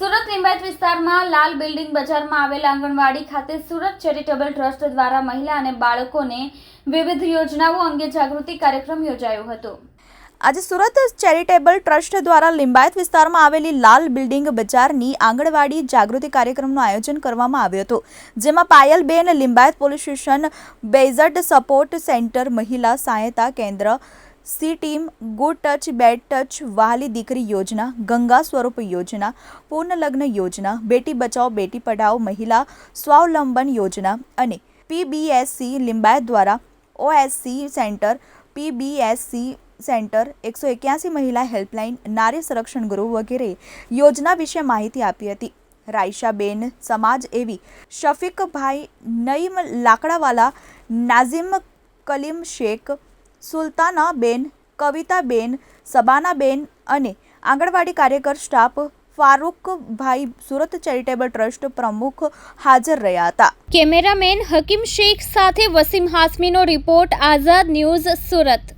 સુરત લિંબાયત વિસ્તારમાં લાલ બિલ્ડિંગ બજારમાં આવેલા આંગણવાડી ખાતે સુરત ચેરિટેબલ ટ્રસ્ટ દ્વારા મહિલા અને બાળકોને વિવિધ યોજનાઓ અંગે જાગૃતિ કાર્યક્રમ યોજાયો હતો. આજે સુરત ચેરિટેબલ ટ્રસ્ટ દ્વારા લિંબાયત વિસ્તારમાં આવેલી લાલ બિલ્ડિંગ બજારની આંગણવાડી જાગૃતિ કાર્યક્રમનું આયોજન કરવામાં આવ્યું હતું, જેમાં Payalben Limbayat police station based support centre, મહિલા સહાયતા કેન્દ્ર C team good touch, bad touch વહાલી દીકરી યોજના, ગંગા સ્વરૂપ યોજના પૂર્ણ લગ્ન યોજના, બેટી બચાવો બેટી પઢાઓ, મહિલા સ્વાવલંબન યોજના અને પીબીએસસી લિંબાયત દ્વારા ઓએસસી સેન્ટર, પીબીએસસી સેન્ટર, એકસો એક્યાસી મહિલા હેલ્પલાઇન, નારી સંરક્ષણ ગૃહ વગેરે યોજના વિશે માહિતી આપી હતી. રાયશાબેન સમાજ એવી શફીકભાઈ નઈમ લાકડાવાલા, નાઝિમ કલીમ શેખ સુલતાનાબેન, કવિતાબેન, સબાનાબેન અને આંગણવાડી કાર્યકર સ્ટાફ ફારૂકભાઈ સુરત ચેરિટેબલ ટ્રસ્ટ પ્રમુખ હાજર રહ્યા હતા. કેમેરામેન હકીમ શેખ સાથે વસીમ હાસમીનો રિપોર્ટ આઝાદ ન્યૂઝ સુરત.